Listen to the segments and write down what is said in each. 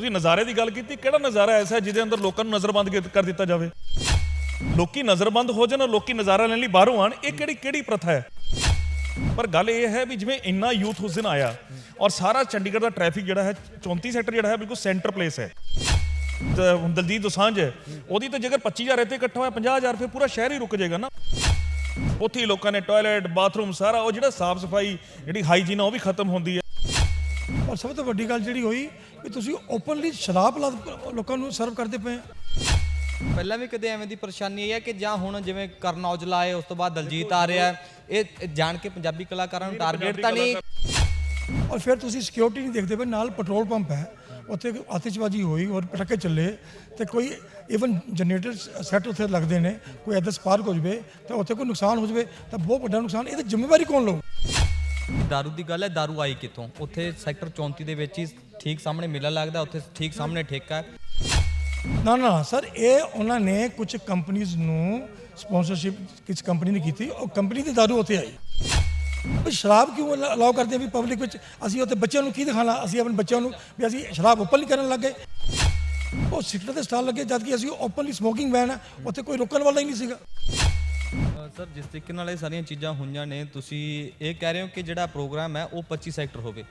ਤੁਸੀਂ ਨਜ਼ਾਰੇ ਦੀ ਗੱਲ ਕੀਤੀ, ਕਿਹੜਾ ਨਜ਼ਾਰਾ ਐਸਾ ਹੈ ਜਿਹਦੇ ਅੰਦਰ ਲੋਕਾਂ ਨੂੰ ਨਜ਼ਰਬੰਦ ਕਰ ਦਿੱਤਾ ਜਾਵੇ? ਲੋਕੀ ਨਜ਼ਰਬੰਦ ਹੋ ਜਾਣ ਔਰ ਲੋਕੀ ਨਜ਼ਾਰਾ ਲੈਣ ਲਈ ਬਾਹਰੋਂ ਆਣ, ਇਹ ਕਿਹੜੀ ਕਿਹੜੀ ਪ੍ਰਥਾ ਹੈ? ਪਰ ਗੱਲ ਇਹ ਹੈ ਵੀ ਜਿਵੇਂ ਇੰਨਾ ਯੂਥ ਉਸ ਦਿਨ ਆਇਆ ਔਰ ਸਾਰਾ ਚੰਡੀਗੜ੍ਹ ਦਾ ਟ੍ਰੈਫਿਕ ਜਿਹੜਾ ਹੈ 34 ਸੈਕਟਰ ਜਿਹੜਾ ਹੈ, ਬਿਲਕੁਲ ਸੈਂਟਰ ਪਲੇਸ ਹੈ। ਤੇ ਹੁਣ ਦਲਜੀਤ ਦੋਸਾਂਝ ਹੈ, ਉਹਦੀ ਤਾਂ ਜੇਕਰ 25000 ਇੱਥੇ ਇਕੱਠਾ ਹੋਇਆ 50000 ਫਿਰ ਪੂਰਾ ਸ਼ਹਿਰ ਹੀ ਰੁਕ ਜਾਏਗਾ ਨਾ। ਉੱਥੇ ਹੀ ਲੋਕਾਂ ਨੇ ਟਾਇਲਟ ਬਾਥਰੂਮ ਸਾਰਾ ਉਹ ਜਿਹੜਾ ਸਾਫ਼ ਸਫ਼ਾਈ, ਜਿਹੜੀ ਹਾਈਜੀਨ ਆ, ਉਹ ਵੀ ਖਤਮ ਹੁੰਦੀ ਹੈ। ਔਰ ਸਭ ਤੋਂ ਵੱਡੀ ਗੱਲ ਜਿਹੜੀ ਹੋਈ ਵੀ ਤੁਸੀਂ ਓਪਨਲੀ ਸ਼ਰਾਬ ਲੋਕਾਂ ਨੂੰ ਸਰਵ ਕਰਦੇ ਪਏ ਪਹਿਲਾਂ ਵੀ ਕਦੇ ਐਵੇਂ ਦੀ ਪਰੇਸ਼ਾਨੀ ਆਈ ਹੈ ਕਿ ਜਾਂ ਹੁਣ ਜਿਵੇਂ ਕਰਨ ਔਜਲਾ ਆਏ ਉਸ ਤੋਂ ਬਾਅਦ ਦਲਜੀਤ ਆ ਰਿਹਾ ਇਹ ਜਾਣ ਕੇ ਪੰਜਾਬੀ ਕਲਾਕਾਰਾਂ ਨੂੰ ਟਾਰਗੇਟ ਤਾਂ ਨਹੀਂ। ਔਰ ਫਿਰ ਤੁਸੀਂ ਸਿਕਿਉਰਿਟੀ ਨਹੀਂ ਦੇਖਦੇ ਪਏ ਨਾਲ ਪੈਟਰੋਲ ਪੰਪ ਹੈ ਉੱਥੇ ਆਤਿਸ਼ਬਾਜ਼ੀ ਹੋਈ ਔਰ ਪਟਾਕੇ ਚੱਲੇ ਤੇ ਕੋਈ ਇਵਨ ਜਨਰੇਟਰ ਸੈੱਟ ਉੱਥੇ ਲੱਗਦੇ ਨੇ ਕੋਈ ਐਦਾਂ ਸਪਾਰਕ ਹੋ ਜਵੇ ਤਾਂ ਉੱਥੇ ਕੋਈ ਨੁਕਸਾਨ ਹੋ ਜਵੇ ਤਾਂ ਬਹੁਤ ਵੱਡਾ ਨੁਕਸਾਨ ਇਹਦੀ ਜ਼ਿੰਮੇਵਾਰੀ ਕੌਣ ਲਊ? ਦਾਰੂ ਦੀ ਗੱਲ ਹੈ ਦਾਰੂ ਆਈ ਕਿੱਥੋਂ? ਉੱਥੇ ਸੈਕਟਰ 34 ਦੇ ਵਿੱਚ ਹੀ ਠੀਕ ਸਾਹਮਣੇ ਮੇਲਾ ਲੱਗਦਾ ਉੱਥੇ ਠੀਕ ਸਾਹਮਣੇ ਠੇਕਾ ਹੈ। ਨਾ ਨਾ ਸਰ ਇਹ ਉਹਨਾਂ ਨੇ ਕੁਝ ਕੰਪਨੀਆਂ ਨੂੰ ਸਪਾਂਸਰਸ਼ਿਪ ਕਿਸ ਕੰਪਨੀ ਨੇ ਕੀਤੀ ਉਹ ਕੰਪਨੀ ਦੀ ਦਾਰੂ ਉੱਥੇ ਆਈ। ਵੀ ਸ਼ਰਾਬ ਕਿਉਂ ਅਲਾਉ ਕਰਦੇ ਆ ਵੀ ਪਬਲਿਕ ਵਿੱਚ? ਅਸੀਂ ਉੱਥੇ ਬੱਚਿਆਂ ਨੂੰ ਕੀ ਦਿਖਾਣਾ? ਅਸੀਂ ਆਪਣੇ ਬੱਚਿਆਂ ਨੂੰ ਵੀ ਅਸੀਂ ਸ਼ਰਾਬ ਓਪਨਲੀ ਕਰਨ ਲੱਗੇ ਉਹ ਸਿਗਰਟ ਦੇ ਸਟਾਲ ਲੱਗੇ ਜਦ ਕਿ ਅਸੀਂ ਓਪਨਲੀ ਸਮੋਕਿੰਗ ਬੈਨ ਹੈ ਉੱਥੇ ਕੋਈ ਰੋਕਣ ਵਾਲਾ ਹੀ ਨਹੀਂ ਸੀਗਾ। ਸਰ ਜਿਸ ਤਰੀਕੇ ਨਾਲ ਇਹ ਸਾਰੀਆਂ ਚੀਜ਼ਾਂ ਹੋਈਆਂ ਨੇ ਤੁਸੀਂ ਇਹ ਕਹਿ ਰਹੇ ਹੋ ਕਿ ਜਿਹੜਾ ਪ੍ਰੋਗਰਾਮ ਹੈ ਉਹ 25 ਸੈਕਟਰ ਹੋਵੇ।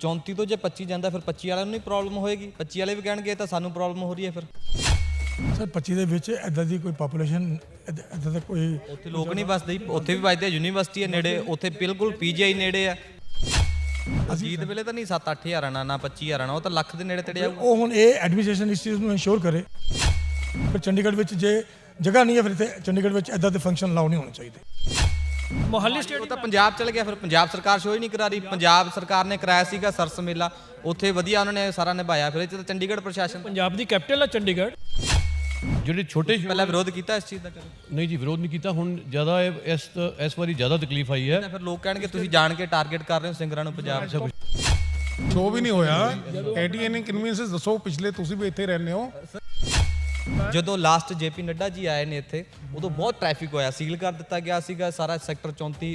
34 ਤੋਂ ਜੇ 25 ਜਾਂਦਾ ਫਿਰ 25 ਵਾਲਿਆਂ ਨੂੰ ਨਹੀਂ ਪ੍ਰੋਬਲਮ ਹੋਏਗੀ। 25 ਵਾਲੇ ਵੀ ਕਹਿਣਗੇ ਇਹ ਤਾਂ ਸਾਨੂੰ ਪ੍ਰੋਬਲਮ ਹੋ ਰਹੀ ਹੈ ਫਿਰ। ਸਰ 25 ਦੇ ਵਿੱਚ ਐਦਾਂ ਦੀ ਕੋਈ ਪਾਪੂਲੇਸ਼ਨ ਐਦਾਂ ਦਾ ਕੋਈ ਉੱਥੇ ਲੋਕ ਨਹੀਂ ਵਸਦੇ ਜੀ, ਉੱਥੇ ਵੀ ਵੱਜਦੇ ਆ, ਯੂਨੀਵਰਸਿਟੀ ਹੈ ਨੇੜੇ। ਉੱਥੇ ਬਿਲਕੁਲ ਪੀਜੀਆਈ ਨੇੜੇ ਆ। ਅਜੀਤ ਵੇਲੇ ਤਾਂ ਨਹੀਂ 7-8000 ਆਣਾ ਨਾ 25000 ਆਣਾ ਉਹ ਤਾਂ ਲੱਖ ਦੇ ਨੇੜੇ ਤੇੜੇ ਆਊਗਾ। ਉਹ ਹੁਣ ਇਹ ਐਡਮਿਨਿਸਟ੍ਰੇਸ਼ਨ ਇਸ ਚੀਜ਼ ਨੂੰ ਇਨਸ਼ੋਰ ਕਰੇ। ਫਿਰ ਚੰਡੀਗੜ੍ਹ ਵਿੱਚ ਜੇ ਜਗ੍ਹਾ ਨਹੀਂ ਹੈ ਫਿਰ ਇੱਥੇ ਚੰਡੀਗੜ੍ਹ ਵਿੱਚ ਐਦਾਂ ਦੇ ਫੰਕਸ਼ਨ ਲਾਉ ਨਹੀਂ ਹੋਣੇ ਚਾਹੀਦੇ। ਮੋਹਾਲੀ ਉਹ ਤਾਂ ਪੰਜਾਬ ਚਲ ਗਿਆ ਫਿਰ ਪੰਜਾਬ ਸਰਕਾਰ ਸ਼ੋਅ ਹੀ ਨਹੀਂ ਕਰਾ ਰਹੀ। ਪੰਜਾਬ ਸਰਕਾਰ ਨੇ ਕਰਾਇਆ ਸੀਗਾ ਸਰਸ ਮੇਲਾ। ਉੱਥੇ ਵਧੀਆ ਉਹਨਾਂ ਨੇ ਸਾਰਾ ਨਿਭਾਇਆ। ਫਿਰ ਤਾਂ ਚੰਡੀਗੜ੍ਹ ਪ੍ਰਸ਼ਾਸਨ ਪੰਜਾਬ ਦੀ ਕੈਪੀਟਲ ਹੈ ਚੰਡੀਗੜ੍ਹ। ਜਿਹੜੇ ਛੋਟੇ ਸ਼ਹਿਰ- ਪਹਿਲਾਂ ਵਿਰੋਧ ਕੀਤਾ ਇਸ ਚੀਜ਼ ਦਾ ਕਦੇ? ਨਹੀਂ ਜੀ ਵਿਰੋਧ ਨਹੀਂ ਕੀਤਾ। ਹੁਣ ਜ਼ਿਆਦਾ ਇਹ- ਇਸ ਇਸ ਵਾਰੀ ਜ਼ਿਆਦਾ ਤਕਲੀਫ ਆਈ ਹੈ। ਫਿਰ ਲੋਕ ਕਹਿਣਗੇ ਤੁਸੀਂ ਜਾਣ ਕੇ ਟਾਰਗੇਟ ਕਰ ਰਹੇ ਹੋ ਸਿੰਗਰਾਂ ਨੂੰ ਪੰਜਾਬ 'ਚ। ਸ਼ੋ ਵੀ ਨਹੀਂ ਹੋਇਆ। ਐਟੀਐਨ ਕਨਵੀਨੈਂਸ ਦੱਸੋ ਪਿਛਲੇ ਤੁਸੀਂ ਵੀ ਇੱਥੇ ਰਹਿੰਦੇ ਹੋ। ਜਦੋਂ ਲਾਸਟ ਜੇਪੀ ਨੱਡਾ ਜੀ ਆਏ ਨੇ ਇੱਥੇ ਉਦੋਂ ਬਹੁਤ ਟ੍ਰੈਫਿਕ ਹੋਇਆ ਸੀਲ ਕਰ ਦਿੱਤਾ ਗਿਆ ਸੀਗਾ ਸਾਰਾ ਸੈਕਟਰ 34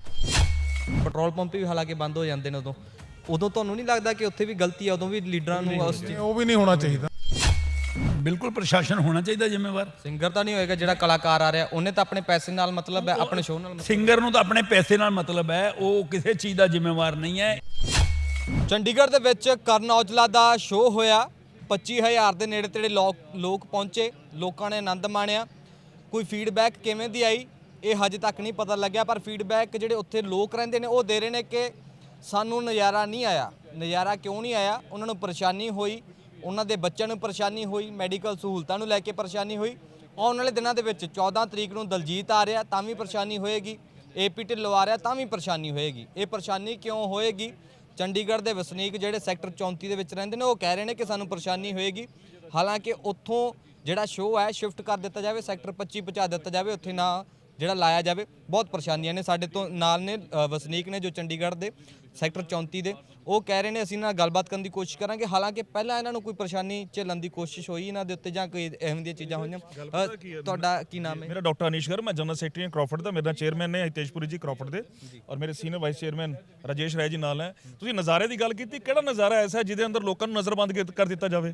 ਪੈਟਰੋਲ ਪੰਪ ਵੀ ਹਾਲਾਂਕਿ ਬੰਦ ਹੋ ਜਾਂਦੇ ਨੇ ਉਦੋਂ। ਉਦੋਂ ਤੁਹਾਨੂੰ ਨਹੀਂ ਲੱਗਦਾ ਕਿ ਉੱਥੇ ਵੀ ਗਲਤੀ ਆ ਉਦੋਂ ਵੀ ਲੀਡਰਾਂ ਨੂੰ ਉਸ ਚੀਜ਼ ਉਹ ਵੀ ਨਹੀਂ ਹੋਣਾ ਚਾਹੀਦਾ। ਬਿਲਕੁਲ ਪ੍ਰਸ਼ਾਸਨ ਹੋਣਾ ਚਾਹੀਦਾ ਜ਼ਿੰਮੇਵਾਰ। ਸਿੰਗਰ ਤਾਂ ਨਹੀਂ ਹੋਏਗਾ ਜਿਹੜਾ ਕਲਾਕਾਰ ਆ ਰਿਹਾ ਉਹਨੇ ਤਾਂ ਆਪਣੇ ਪੈਸੇ ਨਾਲ ਮਤਲਬ ਹੈ ਆਪਣੇ ਸ਼ੋਅ ਨਾਲ ਸਿੰਗਰ ਨੂੰ ਤਾਂ ਆਪਣੇ ਪੈਸੇ ਨਾਲ ਮਤਲਬ ਹੈ ਉਹ ਕਿਸੇ ਚੀਜ਼ ਦਾ ਜ਼ਿੰਮੇਵਾਰ ਨਹੀਂ ਹੈ। ਚੰਡੀਗੜ੍ਹ ਦੇ ਵਿੱਚ ਕਰਨ ਔਜਲਾ ਦਾ ਸ਼ੋਅ ਹੋਇਆ। 25000 ਦੇ ਨੇੜੇ ਤੇੜੇ ਲੋਕ ਲੋਕ ਪਹੁੰਚੇ, ਲੋਕਾਂ ਨੇ ਆਨੰਦ ਮਾਣਿਆ। ਕੋਈ ਫੀਡਬੈਕ ਕਿਵੇਂ ਦੀ ਆਈ, ਇਹ ਹਜੇ ਤੱਕ ਨਹੀਂ ਪਤਾ ਲੱਗਿਆ, ਪਰ ਫੀਡਬੈਕ ਜਿਹੜੇ ਉੱਥੇ ਲੋਕ ਰਹਿੰਦੇ ਨੇ, ਉਹ ਦੇ ਰਹੇ ਨੇ ਕਿ ਸਾਨੂੰ ਨਜ਼ਾਰਾ ਨਹੀਂ ਆਇਆ। ਨਜ਼ਾਰਾ ਕਿਉਂ ਨਹੀਂ ਆਇਆ? ਉਹਨਾਂ ਨੂੰ ਪਰੇਸ਼ਾਨੀ ਹੋਈ, ਉਹਨਾਂ ਦੇ ਬੱਚਿਆਂ ਨੂੰ ਪਰੇਸ਼ਾਨੀ ਹੋਈ ਮੈਡੀਕਲ ਸਹੂਲਤਾਂ ਨੂੰ ਲੈ ਕੇ ਪਰੇਸ਼ਾਨੀ ਹੋਈ। ਆਉਣ ਵਾਲੇ ਦਿਨਾਂ ਦੇ ਵਿੱਚ 14 ਤਰੀਕ ਨੂੰ ਦਲਜੀਤ ਆ ਰਿਹਾ, ਤਾਂ ਵੀ ਪਰੇਸ਼ਾਨੀ ਹੋਏਗੀ। ਏਪੀ ਢਿੱਲੋਂ ਆ ਰਿਹਾ, ਤਾਂ ਵੀ ਪਰੇਸ਼ਾਨੀ ਹੋਏਗੀ। ਇਹ ਪਰੇਸ਼ਾਨੀ ਕਿਉਂ ਹੋਏਗੀ? ਚੰਡੀਗੜ੍ਹ ਦੇ ਵਸਨੀਕ ਜਿਹੜੇ ਸੈਕਟਰ 34 ਦੇ ਵਿੱਚ ਰਹਿੰਦੇ ਨੇ, ਉਹ ਕਹਿ ਰਹੇ ਨੇ ਕਿ ਸਾਨੂੰ ਪਰੇਸ਼ਾਨੀ ਹੋਏਗੀ। ਹਾਲਾਂਕਿ ਉੱਥੋਂ ਜਿਹੜਾ ਸ਼ੋਅ ਹੈ ਸ਼ਿਫਟ ਕਰ ਦਿੱਤਾ ਜਾਵੇ, ਸੈਕਟਰ 25 ਪਹੁੰਚਾ ਦਿੱਤਾ ਜਾਵੇ, ਉੱਥੇ ਨਾ ਜਿਹੜਾ ਲਾਇਆ ਜਾਵੇ ਬਹੁਤ ਪਰੇਸ਼ਾਨੀਆਂ ਨੇ। ਸਾਡੇ ਤੋਂ ਨਾਲ ਨੇ ਅ, ਵਸਨੀਕ ਨੇ ਜੋ ਚੰਡੀਗੜ੍ਹ ਦੇ ਸੈਕਟਰ 34 ਦੇ। ਉਹ ਕਹਿ ਰਹੇ ਨੇ ਅਸੀਂ ਇਹਨਾਂ ਨਾਲ ਗੱਲਬਾਤ ਕਰਨ ਦੀ ਕੋਸ਼ਿਸ਼ ਕਰਾਂਗੇ। ਹਾਲਾਂਕਿ ਪਹਿਲਾਂ ਇਹਨਾਂ ਨੂੰ ਕੋਈ ਪਰੇਸ਼ਾਨੀ ਝੱਲਣ ਦੀ ਕੋਸ਼ਿਸ਼ ਹੋਈ ਇਹਨਾਂ ਦੇ ਉੱਤੇ ਜਾਂ ਕੋਈ ਐਵੇਂ ਦੀਆਂ ਚੀਜ਼ਾਂ ਹੋਈਆਂ। ਅ, ਤੁਹਾਡਾ ਕੀ ਨਾਮ ਹੈ? ਮੇਰਾ ਡਾਕਟਰ ਅਨੀਸ਼ ਗਰ ਮੈਂ ਜਨਰਲ ਸੈਕਟਰੀ ਹਾਂ ਕ੍ਰਾਫਰਡ ਦਾ। ਮੇਰਾ ਚੇਅਰਮੈਨ ਨੇ ਹਿਤੇਸ਼ਪੁਰੀ ਜੀ ਕ੍ਰਾਫਰਡ ਦੇ। ਔਰ ਮੇਰੇ senior vice chairman Rajesh Rai ji ਨਾਲ ਹੈ। ਤੁਸੀਂ ਨਜ਼ਾਰੇ ਦੀ ਗੱਲ ਕੀਤੀ ਕਿਹੜਾ ਨਜ਼ਾਰਾ ਐਸਾ ਹੈ ਜਿਹਦੇ ਅੰਦਰ ਲੋਕਾਂ ਨੂੰ ਨਜ਼ਰਬੰਦ ਕਰ ਦਿੱਤਾ ਜਾਵੇ?